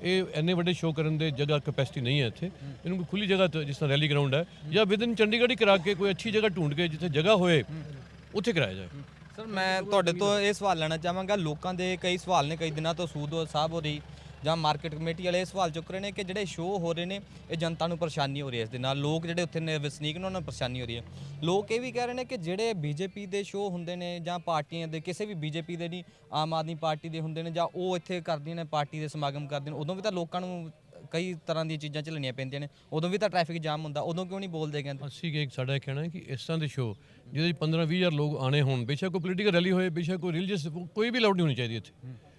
ਇਹ ਇੰਨੇ ਵੱਡੇ ਸ਼ੋਅ ਕਰਨ ਦੇ ਜਗ੍ਹਾ ਕੈਪੈਸਿਟੀ ਨਹੀਂ ਹੈ ਇੱਥੇ। ਇਹਨੂੰ ਕੋਈ ਖੁੱਲੀ ਜਗ੍ਹਾ ਤੇ ਜਿਸ ਤਰ੍ਹਾਂ ਰੈਲੀ ਗਰਾਊਂਡ ਹੈ ਜਾਂ ਵਿਦਨ ਚੰਡੀਗੜ੍ਹ ਹੀ ਕਰਾ ਕੇ ਕੋਈ ਅੱਛੀ ਜਗ੍ਹਾ ਢੂੰਡ ਕੇ ਜਿੱਥੇ ਜਗ੍ਹਾ ਹੋਏ, ਉੱਥੇ ਕਰਾਇਆ ਜਾਏ। ਸਰ, ਮੈਂ ਤੁਹਾਡੇ ਤੋਂ ਇਹ ਸਵਾਲ ਲੈਣਾ ਚਾਹਾਂਗਾ। ਲੋਕਾਂ ਦੇ ਕਈ ਸਵਾਲ ਨੇ, ਕਈ ਦਿਨਾਂ ਤੋਂ ਸੂਦ ਸਾਹਿਬ ਹੋ ਰਹੀ ਜਾਂ ਮਾਰਕੀਟ ਕਮੇਟੀ ਵਾਲੇ ਇਹ ਸਵਾਲ ਚੁੱਕ ਰਹੇ ਨੇ ਕਿ ਜਿਹੜੇ ਸ਼ੋਅ ਹੋ ਰਹੇ ਨੇ, ਇਹ ਜਨਤਾ ਨੂੰ ਪਰੇਸ਼ਾਨੀ ਹੋ ਰਹੀ ਹੈ ਇਸ ਦੇ ਨਾਲ। ਲੋਕ ਜਿਹੜੇ ਉੱਥੇ ਨੇ, ਵਸਨੀਕ ਨੇ, ਉਹਨਾਂ ਨੂੰ ਪਰੇਸ਼ਾਨੀ ਹੋ ਰਹੀ ਹੈ। ਲੋਕ ਇਹ ਵੀ ਕਹਿ ਰਹੇ ਨੇ ਕਿ ਜਿਹੜੇ ਬੀਜੇਪੀ ਦੇ ਸ਼ੋਅ ਹੁੰਦੇ ਨੇ ਜਾਂ ਪਾਰਟੀਆਂ ਦੇ, ਕਿਸੇ ਵੀ ਬੀਜੇਪੀ ਦੇ ਨਹੀਂ, ਆਮ ਆਦਮੀ ਪਾਰਟੀ ਦੇ ਹੁੰਦੇ ਨੇ ਜਾਂ ਉਹ ਇੱਥੇ ਕਰਦੀਆਂ ਨੇ, ਪਾਰਟੀ ਦੇ ਸਮਾਗਮ ਕਰਦੇ ਨੇ, ਉਦੋਂ ਵੀ ਤਾਂ ਲੋਕਾਂ ਨੂੰ ਕਈ ਤਰ੍ਹਾਂ ਦੀਆਂ ਚੀਜ਼ਾਂ ਝੱਲਣੀਆਂ ਪੈਂਦੀਆਂ ਨੇ। ਉਦੋਂ ਵੀ ਤਾਂ ਟ੍ਰੈਫਿਕ ਜਾਮ ਹੁੰਦਾ, ਉਦੋਂ ਕਿਉਂ ਨਹੀਂ ਬੋਲਦੇ ਕਹਿੰਦੇ? ਅਸੀਂ ਕਿ ਸਾਡਾ ਇਹ ਕਹਿਣਾ ਹੈ ਕਿ ਇਸ ਤਰ੍ਹਾਂ ਦੇ ਸ਼ੋਅ ਜਿਹਦੇ 15 20 ਹਜ਼ਾਰ ਲੋਕ ਆਣੇ ਹੋਣ, ਬੇਸ਼ੱਕ ਕੋਈ ਪੋਲੀਟੀਕਲ ਰੈਲੀ ਹੋਏ, ਬੇਸ਼ੱਕ ਕੋਈ ਰਿਲੀਜੀਅਸ ਕੋਈ ਵੀ ਲਾਊਡ ਨਹੀਂ ਹੋਣੀ ਚਾਹੀਦੀ ਇੱਥੇ।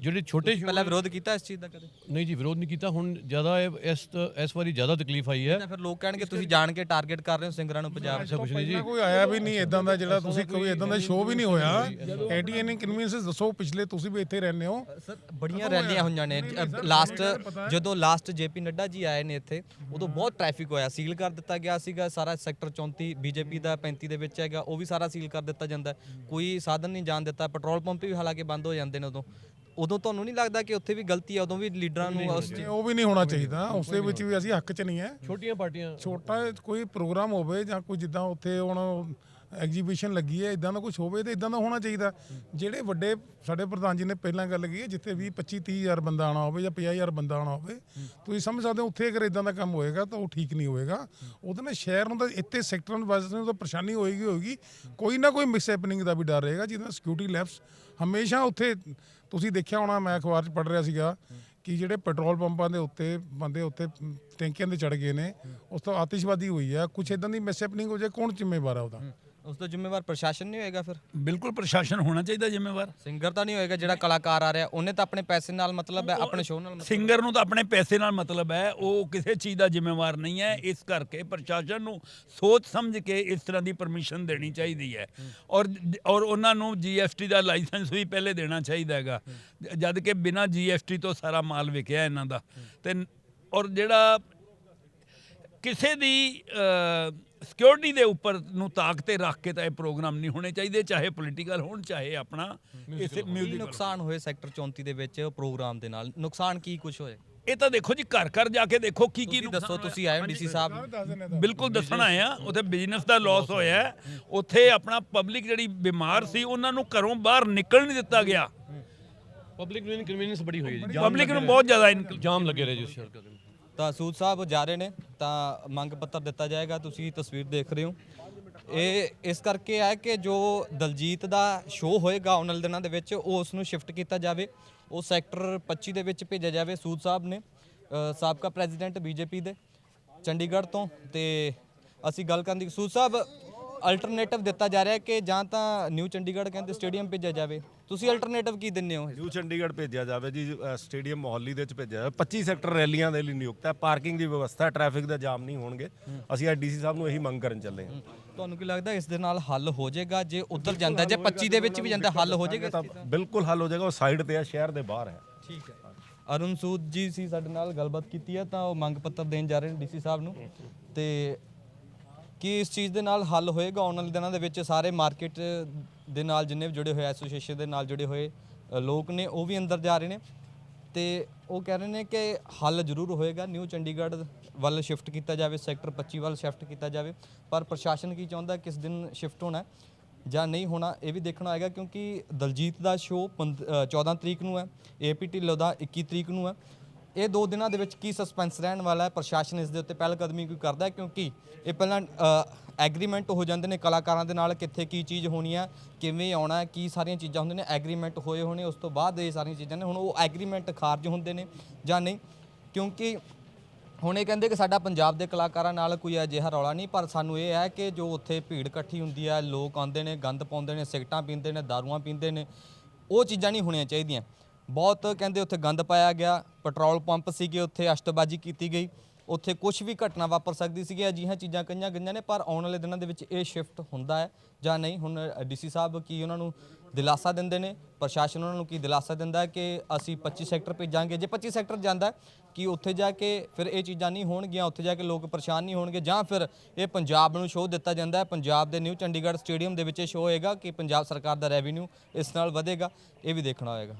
ਜਿਹੜੇ ਛੋਟੇ ਪਹਿਲਾਂ ਵਿਰੋਧ ਕੀਤਾ ਇਸ ਚੀਜ਼ ਦਾ ਕਦੇ? ਨਹੀਂ ਜੀ ਵਿਰੋਧ ਨਹੀਂ ਕੀਤਾ। ਹੁਣ ਜ਼ਿਆਦਾ ਇਹ- ਇਸ ਇਸ ਵਾਰੀ ਜ਼ਿਆਦਾ ਤਕਲੀਫ ਆਈ ਹੈ। ਫਿਰ ਲੋਕ ਕਹਿਣਗੇ ਤੁਸੀਂ ਜਾਣ ਕੇ ਟਾਰਗੇਟ ਕਰ ਰਹੇ ਹੋ ਸਿੰਗਰਾਂ ਨੂੰ ਪੰਜਾਬ 'ਚ। ਐਸਾ ਕੁਝ ਨਹੀਂ ਜੀ। ਕੋਈ ਆਇਆ ਵੀ ਨਹੀਂ ਇਦਾਂ ਦਾ ਜਿਹੜਾ ਤੁਸੀਂ ਕੋਈ ਇਦਾਂ ਦਾ ਸ਼ੋਅ ਵੀ ਨਹੀਂ ਹੋਇਆ। ਐਟੀਐਨ ਇਨਕਨਵੀਨੀਅੰਸ ਦੱਸੋ ਪਿਛਲੇ ਤੁਸੀਂ ਵੀ ਇੱਥੇ ਰਹਿੰਦੇ ਹੋ। ਸਰ ਬੜੀਆਂ ਰੈਲੀਆਂ ਹੋਈਆਂ ਨੇ। ਲਾਸਟ ਜਦੋਂ ਲਾਸਟ ਜੇਪੀ ਨੱਡਾ ਜੀ ਆਏ ਨੇ ਇੱਥੇ ਉਦੋਂ ਬਹੁਤ ਟ੍ਰੈਫਿਕ ਹੋਇਆ। ਸੀਲ ਕਰ ਦਿੱਤਾ ਗਿਆ ਸੀਗਾ। ਸਾਰਾ ਸੈਕਟਰ 34 ਬੀਜੇਪੀ ਦਾ 35 ਦੇ ਵਿੱਚ ਹੈਗਾ। ਉਹ ਵੀ ਸਾਰਾ ਸੀਲ ਕਰ ਦਿੱਤਾ ਜਾਂਦਾ। ਹੈ। ਕੋਈ ਸਾਧਨ ਨਹੀਂ ਜਾਣ ਦਿੱਤਾ। ਪੈਟਰੋਲ ਪੰਪ ਵੀ ਹਾਲਾਂਕਿ ਬੰਦ ਹੋ ਜਾਂਦੇ ਨੇ ਉਦੋਂ। ਉਦੋਂ ਤੁਹਾਨੂੰ ਨਹੀਂ ਲੱਗਦਾ ਕਿ ਉੱਥੇ ਵੀ ਗਲਤੀ ਹੈ ਉਦੋਂ ਵੀ ਲੀਡਰਾਂ ਨੂੰ ਉਸ ਤੇ ਉਹ ਵੀ ਨਹੀਂ ਹੋਣਾ ਚਾਹੀਦਾ। ਉਸ ਦੇ ਵਿੱਚ ਵੀ ਅਸੀਂ ਹੱਕ 'ਚ ਨਹੀਂ ਹੈ ਛੋਟੀਆਂ ਪਾਰਟੀਆਂ ਛੋਟਾ ਕੋਈ ਪ੍ਰੋਗਰਾਮ ਹੋਵੇ ਜਾਂ ਕੋਈ ਜਿੱਦਾਂ ਉੱਥੇ ਹੁਣ ਐਗਜੀਬਿਸ਼ਨ ਲੱਗੀ ਹੈ ਇਦਾਂ ਦਾ ਕੁਝ ਹੋਵੇ ਤੇ ਇਦਾਂ ਦਾ ਹੋਣਾ ਚਾਹੀਦਾ। ਜਿਹੜੇ ਵੱਡੇ ਸਾਡੇ ਪ੍ਰਧਾਨ ਜੀ ਨੇ ਪਹਿਲਾਂ ਗੱਲ ਕੀਤੀ ਹੈ ਜਿੱਥੇ 20 25 30 ਹਜ਼ਾਰ ਬੰਦਾ ਆਣਾ ਹੋਵੇ ਜਾਂ 50 ਹਜ਼ਾਰ ਬੰਦਾ ਆਣਾ ਹੋਵੇ ਤੁਸੀਂ ਸਮਝ ਸਕਦੇ ਹੋ ਉੱਥੇ ਅਗਰ ਇਦਾਂ ਦਾ ਕੰਮ ਹੋਏਗਾ ਤਾਂ ਉਹ ਠੀਕ ਨਹੀਂ ਹੋਏਗਾ। ਉਹਦੇ ਨਾਲ ਸ਼ਹਿਰ ਨੂੰ ਤਾਂ ਇੱਥੇ ਸੈਕਟਰਾਂ ਨੂੰ ਵਾਸਤੇ ਨੂੰ ਤਾਂ ਪਰੇਸ਼ਾਨੀ ਹੋਏਗੀ ਹੋਏਗੀ। ਕੋਈ ਨਾ ਕੋਈ ਮਿਸ ਹੈਪਨਿੰਗ ਦਾ ਵੀ ਡਰ ਰਹੇਗਾ ਜਿਹਦਾ ਸਿਕਿਉਰਿਟੀ ਲੈਪਸ ਹਮੇਸ਼ਾ ਉੱਥੇ ਤੁਸੀਂ ਦੇਖਿਆ ਹੋਣਾ, ਮੈਂ ਅਖਬਾਰ 'ਚ ਪੜ੍ਹ ਰਿਹਾ ਸੀਗਾ ਕਿ ਜਿਹੜੇ ਪੈਟਰੋਲ ਪੰਪਾਂ ਦੇ ਉੱਤੇ ਬੰਦੇ ਉੱਤੇ ਟੈਂਕੀਆਂ ਤੇ ਚੜ ਗਏ ਨੇ, ਉਸ ਤੋਂ ਆਤਿਸ਼ਬਾਜ਼ੀ ਹੋਈ ਆ। ਕੁਛ ਇਦਾਂ ਦੀ ਮਿਸਹੈਪਨਿੰਗ ਹੋ ਜਾਏ, ਕੌਣ ਜ਼ਿੰਮੇਵਾਰ ਆ ਉਹਦਾ? ਉਸ ਦਾ ਜ਼ਿੰਮੇਵਾਰ ਪ੍ਰਸ਼ਾਸਨ ਨਹੀਂ ਹੋਏਗਾ ਫਿਰ? ਬਿਲਕੁਲ ਪ੍ਰਸ਼ਾਸਨ ਹੋਣਾ ਚਾਹੀਦਾ ਜ਼ਿੰਮੇਵਾਰ। ਸਿੰਗਰ ਤਾਂ ਨਹੀਂ ਹੋਏਗਾ ਜਿਹੜਾ ਕਲਾਕਾਰ ਆ ਰਿਹਾ? ਉਹਨੇ ਤਾਂ ਆਪਣੇ ਪੈਸੇ ਨਾਲ ਮਤਲਬ ਹੈ ਆਪਣੇ ਸ਼ੋਅ ਨਾਲ ਮਤਲਬ। ਸਿੰਗਰ ਨੂੰ ਤਾਂ ਆਪਣੇ ਪੈਸੇ ਨਾਲ ਮਤਲਬ ਹੈ ਉਹ ਕਿਸੇ ਚੀਜ਼ ਦਾ ਜ਼ਿੰਮੇਵਾਰ ਨਹੀਂ ਹੈ। ਇਸ ਕਰਕੇ ਪ੍ਰਸ਼ਾਸਨ ਨੂੰ ਸੋਚ ਸਮਝ ਕੇ ਇਸ ਤਰ੍ਹਾਂ ਦੀ ਪਰਮਿਸ਼ਨ ਦੇਣੀ ਚਾਹੀਦੀ ਹੈ। ਔਰ ਔਰ ਉਹਨਾਂ ਨੂੰ ਜੀਐਸਟੀ ਦਾ ਲਾਇਸੈਂਸ ਵੀ ਪਹਿਲੇ ਦੇਣਾ ਚਾਹੀਦਾ ਹੈਗਾ। ਜਦ ਕਿ ਬਿਨਾਂ ਜੀਐਸਟੀ ਤੋਂ ਸਾਰਾ ਮਾਲ ਵਿਕਿਆ ਇਹਨਾਂ ਦਾ। ਤੇ ਔਰ ਜਿਹੜਾ ਕਿਸੇ ਦੀ ਸਿਕਿਉਰਿਟੀ ਦੇ ਉੱਪਰ ਨੂੰ ਤਾਕ ਤੇ ਰੱਖ ਕੇ ਤਾਂ ਇਹ ਪ੍ਰੋਗਰਾਮ ਨਹੀਂ ਹੋਣੇ ਚਾਹੀਦੇ ਚਾਹੇ ਪੋਲੀਟੀਕਲ ਹੋਣ ਚਾਹੇ ਆਪਣਾ ਇਸੇ ਮਿਊਜ਼ਿਕ ਨੁਕਸਾਨ ਹੋਏ ਸੈਕਟਰ 34 ਦੇ ਵਿੱਚ ਪ੍ਰੋਗਰਾਮ ਦੇ ਨਾਲ? ਨੁਕਸਾਨ ਕੀ ਕੁਝ ਹੋਏ ਇਹ ਤਾਂ ਦੇਖੋ ਜੀ ਘਰ ਘਰ ਜਾ ਕੇ ਦੇਖੋ ਕੀ ਕੀ ਦੱਸੋ ਤੁਸੀਂ ਆਏ ਡੀਸੀ ਸਾਹਿਬ? ਬਿਲਕੁਲ ਦੱਸਣ ਆਏ ਆ ਉੱਥੇ ਬਿਜ਼ਨਸ ਦਾ ਲਾਸ ਹੋਇਆ। ਉੱਥੇ ਆਪਣਾ ਪਬਲਿਕ ਜਿਹੜੀ ਬਿਮਾਰ ਸੀ ਉਹਨਾਂ ਨੂੰ ਘਰੋਂ ਬਾਹਰ ਨਿਕਲ ਨਹੀਂ ਦਿੱਤਾ ਗਿਆ। ਪਬਲਿਕ ਨੂੰ ਇਨਕਨਵੀਨੀਅੰਸ ਬੜੀ ਹੋਈ ਜੀ। ਪਬਲਿਕ ਨੂੰ ਬਹੁਤ ਜ਼ਿਆਦਾ ਇਨਕਮ ਜਾਮ ਲੱਗੇ ਰਹੇ ਜੀ ਸੜਕਾਂ ਤੇ। ਤਾਂ ਸੂਦ ਸਾਹਿਬ ਜਾ ਰਹੇ ਨੇ, ਤਾਂ ਮੰਗ ਪੱਤਰ ਦਿੱਤਾ ਜਾਏਗਾ, ਤੁਸੀਂ ਤਸਵੀਰ ਦੇਖ ਰਹੇ ਹੋ। ਇਹ ਇਸ ਕਰਕੇ ਹੈ ਕਿ ਜੋ ਦਲਜੀਤ ਦਾ ਸ਼ੋਅ ਹੋਏਗਾ ਆਉਣ ਵਾਲੇ ਦਿਨਾਂ ਦੇ ਵਿੱਚ, ਉਹ ਉਸ ਨੂੰ ਸ਼ਿਫਟ ਕੀਤਾ ਜਾਵੇ। ਉਹ ਸੈਕਟਰ 25 ਦੇ ਵਿੱਚ ਭੇਜਿਆ ਜਾਵੇ, ਸੂਦ ਸਾਹਿਬ ਨੇ। ਸਾਬਕਾ ਪ੍ਰੈਜ਼ੀਡੈਂਟ ਬੀਜੇਪੀ ਦੇ, ਚੰਡੀਗੜ੍ਹ ਤੋਂ। ਤੇ ਅਸੀਂ ਗੱਲ ਕਰਨ ਦੀ ਸੂਦ ਸਾਹਿਬ ਅਲਟਰਨੇਟਿਵ ਦਿੱਤਾ ਜਾ ਰਿਹਾ ਕਿ ਜਾਂ ਤਾਂ ਨਿਊ ਚੰਡੀਗੜ੍ਹ ਕਹਿੰਦੇ ਸਟੇਡੀਅਮ ਭੇਜਿਆ ਜਾਵੇ। ਤੁਸੀਂ ਅਲਟਰਨੇਟਿਵ ਕੀ ਦਿੰਦੇ ਹੋ ਨਿਊ ਚੰਡੀਗੜ੍ਹ ਭੇਜਿਆ ਜਾਵੇ ਜੀ ਅ, ਸਟੇਡੀਅਮ ਮੋਹਾਲੀ ਦੇ ਵਿੱਚ ਭੇਜਿਆ ਜਾਵੇ। 25 ਸੈਕਟਰ ਰੈਲੀਆਂ ਦੇ ਲਈ ਨਿਯੁਕਤ ਹੈ ਪਾਰਕਿੰਗ ਦੀ ਵਿਵਸਥਾ ਟ੍ਰੈਫਿਕ ਦਾ ਜਾਮ ਨਹੀਂ ਹੋਣਗੇ। ਅਸੀਂ ਅੱਜ ਡੀਸੀ ਸਾਹਿਬ ਨੂੰ ਇਹੀ ਮੰਗ ਕਰਨ ਚੱਲੇ ਹਾਂ। ਤੁਹਾਨੂੰ ਕੀ ਲੱਗਦਾ ਇਸ ਦੇ ਨਾਲ ਹੱਲ ਹੋ ਜਾਏਗਾ? ਜੇ ਉੱਧਰ ਜਾਂਦਾ ਜੇ 25 ਦੇ ਵਿੱਚ ਵੀ ਜਾਂਦਾ ਹੱਲ ਹੋ ਜਾਏਗਾ ਤਾਂ ਬਿਲਕੁਲ ਹੱਲ ਹੋ ਜਾਏਗਾ ਉਹ ਸਾਈਡ ਤੇ ਹੈ ਸ਼ਹਿਰ ਦੇ ਬਾਹਰ ਹੈ। ਠੀਕ ਹੈ। ਅਰੁਣ ਸੂਦ ਜੀ ਸੀ ਸਾਡੇ ਨਾਲ ਗੱਲਬਾਤ ਕੀਤੀ ਹੈ ਤਾਂ ਉਹ ਮੰਗ ਪੱਤਰ ਦੇਣ ਜਾ ਰਹੇ ਨੇ ਡੀਸੀ ਸਾਹਿਬ ਨੂੰ। ਤੇ ਕੀ ਇਸ ਚੀਜ਼ ਦੇ ਨਾਲ ਹੱਲ ਹੋਏਗਾ? ਆਉਣ ਵਾਲੇ ਦਿਨਾਂ ਦੇ ਵਿੱਚ ਸਾਰੇ ਮਾਰਕੀਟ ਦੇ ਨਾਲ ਜਿੰਨੇ ਵੀ ਜੁੜੇ ਹੋਏ ਐਸੋਸੀਏਸ਼ਨ ਦੇ ਨਾਲ ਜੁੜੇ ਹੋਏ ਅ, ਲੋਕ ਨੇ ਉਹ ਵੀ ਅੰਦਰ ਜਾ ਰਹੇ ਨੇ। ਤੇ ਉਹ ਕਹਿ ਰਹੇ ਨੇ ਕਿ ਹੱਲ ਜ਼ਰੂਰ ਹੋਏਗਾ। ਨਿਊ ਚੰਡੀਗੜ੍ਹ ਵੱਲ ਸ਼ਿਫਟ ਕੀਤਾ ਜਾਵੇ ਸੈਕਟਰ 25 ਵੱਲ ਸ਼ਿਫਟ ਕੀਤਾ ਜਾਵੇ। ਪਰ ਪ੍ਰਸ਼ਾਸਨ ਕੀ ਚਾਹੁੰਦਾ ਕਿਸ ਦਿਨ ਸ਼ਿਫਟ ਹੋਣਾ ਹੈ ਜਾਂ ਨਹੀਂ ਹੋਣਾ ਇਹ ਵੀ ਦੇਖਣਾ ਹੋਏਗਾ ਕਿਉਂਕਿ ਦਲਜੀਤ ਦਾ ਸ਼ੋਅ 14 ਤਰੀਕ ਨੂੰ ਹੈ। ਏਪੀ ਢਿੱਲੋਂ ਦਾ 21 ਤਰੀਕ ਨੂੰ ਹੈ। ਇਹ ਦੋ ਦਿਨਾਂ ਦੇ ਵਿੱਚ ਕੀ ਸਸਪੈਂਸ ਰਹਿਣ ਵਾਲਾ ਹੈ? ਪ੍ਰਸ਼ਾਸਨ ਇਸ ਦੇ ਉੱਤੇ ਪਹਿਲ ਕਦਮੀ ਕੋਈ ਕਰਦਾ ਹੈ? ਕਿਉਂਕਿ ਇਹ ਪਹਿਲਾਂ ਐਗਰੀਮੈਂਟ ਹੋ ਜਾਂਦੇ ਨੇ ਕਲਾਕਾਰਾਂ ਦੇ ਨਾਲ ਕਿੱਥੇ ਕੀ ਚੀਜ਼ ਹੋਣੀ ਹੈ, ਕਿਵੇਂ ਆਉਣਾ ਹੈ, ਕੀ ਸਾਰੀਆਂ ਚੀਜ਼ਾਂ ਹੁੰਦੀਆਂ ਨੇ ਐਗਰੀਮੈਂਟ ਹੋਏ ਹੋਣੇ, ਉਸ ਤੋਂ ਬਾਅਦ ਇਹ ਸਾਰੀਆਂ ਚੀਜ਼ਾਂ ਨੇ। ਹੁਣ ਉਹ ਐਗਰੀਮੈਂਟ ਖਾਰਜ ਹੁੰਦੇ ਨੇ ਜਾਂ ਨਹੀਂ? ਕਿਉਂਕਿ ਹੁਣ ਇਹ ਕਹਿੰਦੇ ਕਿ ਸਾਡਾ ਪੰਜਾਬ ਦੇ ਕਲਾਕਾਰਾਂ ਨਾਲ ਕੋਈ ਅਜਿਹਾ ਰੌਲਾ ਨਹੀਂ, ਪਰ ਸਾਨੂੰ ਇਹ ਹੈ ਕਿ ਜੋ ਉੱਥੇ ਭੀੜ ਇਕੱਠੀ ਹੁੰਦੀ ਹੈ, ਲੋਕ ਆਉਂਦੇ ਨੇ, ਗੰਦ ਪਾਉਂਦੇ ਨੇ, ਸਿਗਰਟਾਂ ਪੀਂਦੇ ਨੇ, ਦਾਰੂਆਂ ਪੀਂਦੇ ਨੇ, ਉਹ ਚੀਜ਼ਾਂ ਨਹੀਂ ਹੋਣੀਆਂ ਚਾਹੀਦੀਆਂ। ਬਹੁਤ ਕਹਿੰਦੇ ਉੱਥੇ ਗੰਦ ਪਾਇਆ ਗਿਆ, ਪੈਟਰੋਲ ਪੰਪ ਸੀਗੇ ਉੱਥੇ ਅਸ਼ਤਬਾਜ਼ੀ ਕੀਤੀ ਗਈ। ਉੱਥੇ ਕੁਝ ਵੀ ਘਟਨਾ ਵਾਪਰ ਸਕਦੀ ਸੀਗੀ, ਅਜਿਹੀਆਂ ਚੀਜ਼ਾਂ ਕਈਆਂ ਗਈਆਂ ਨੇ, ਪਰ ਆਉਣ ਵਾਲੇ ਦਿਨਾਂ ਦੇ ਵਿੱਚ ਇਹ ਸ਼ਿਫਟ ਹੁੰਦਾ ਹੈ ਜਾਂ ਨਹੀਂ? ਹੁਣ ਡੀਸੀ ਸਾਹਿਬ ਕੀ ਉਹਨਾਂ ਨੂੰ ਦਿਲਾਸਾ ਦਿੰਦੇ ਨੇ? ਪ੍ਰਸ਼ਾਸਨ ਉਹਨਾਂ ਨੂੰ ਕੀ ਦਿਲਾਸਾ ਦਿੰਦਾ ਹੈ ਕਿ ਅਸੀਂ 25 ਸੈਕਟਰ ਭੇਜਾਂਗੇ? ਜੇ 25 ਸੈਕਟਰ ਜਾਂਦਾ ਕਿ ਉੱਥੇ ਜਾ ਕੇ ਫਿਰ ਇਹ ਚੀਜ਼ਾਂ ਨਹੀਂ ਹੋਣਗੀਆਂ, ਉੱਥੇ ਜਾ ਕੇ ਲੋਕ ਪਰੇਸ਼ਾਨ ਨਹੀਂ ਹੋਣਗੇ? ਜਾਂ ਫਿਰ ਇਹ ਪੰਜਾਬ ਨੂੰ ਸ਼ੋਅ ਦਿੱਤਾ ਜਾਂਦਾ ਹੈ, ਪੰਜਾਬ ਦੇ ਨਿਊ ਚੰਡੀਗੜ੍ਹ ਸਟੇਡੀਅਮ ਦੇ ਵਿੱਚ ਇਹ ਸ਼ੋਅ ਹੋਏਗਾ ਕਿ ਪੰਜਾਬ ਸਰਕਾਰ ਦਾ ਰੈਵਨਿਊ ਇਸ ਨਾਲ ਵਧੇਗਾ? ਇਹ ਵੀ ਦੇਖਣਾ ਹੋਏਗਾ।